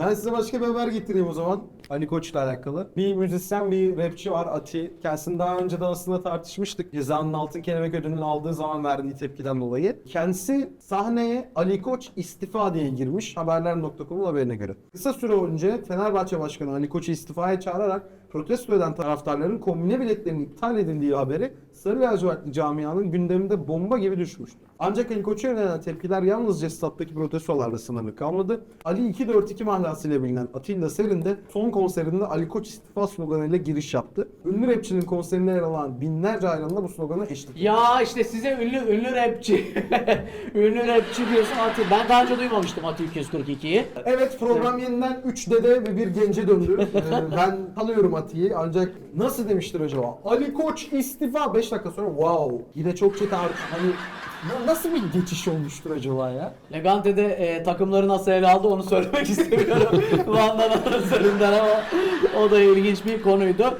Ben size başka bir haber getireyim o zaman. Ali Koç'la alakalı. Bir müzisyen, bir rapçi var Ati. Kendisini daha önce de aslında tartışmıştık. Cezanın altın kelebek ödülünü aldığı zaman verdiği tepkiden dolayı. Kendisi sahneye Ali Koç istifa diye girmiş. Haberler.com'un haberine göre. Kısa süre önce Fenerbahçe Başkanı Ali Koç'u istifaya çağırarak protesto eden taraftarların kombine biletlerinin iptal edildiği haberi Sarı lacivertli camianın gündeminde bomba gibi düşmüştü. Ancak Ali Koç'a yönelen tepkiler yalnızca stat'taki protestolarla sınırlı kalmadı. Ali 242 mahlasıyla bilinen Atilla Serin de son konserinde Ali Koç istifa sloganıyla giriş yaptı. Ünlü rapçinin konserinde yer alan binlerce hayranla bu slogana eşlik etti. Ya işte size ünlü ünlü rapçi. ünlü rapçi diyorsun Ati. Ben daha önce duymamıştım Ati 242'yi. Evet program yeniden 3 dede ve bir gence döndü. Ee, ben tanıyorum Ati'yi ancak nasıl demiştir acaba? Ali Koç istifa 5 dakika sonra wow. Yine çok ar- hani na- nasıl bir geçiş olmuştur acaba ya? Legante'de e, takımları nasıl ele aldı onu söylemek istemiyorum. Van'dan üzerinden ama o da ilginç bir konuydu.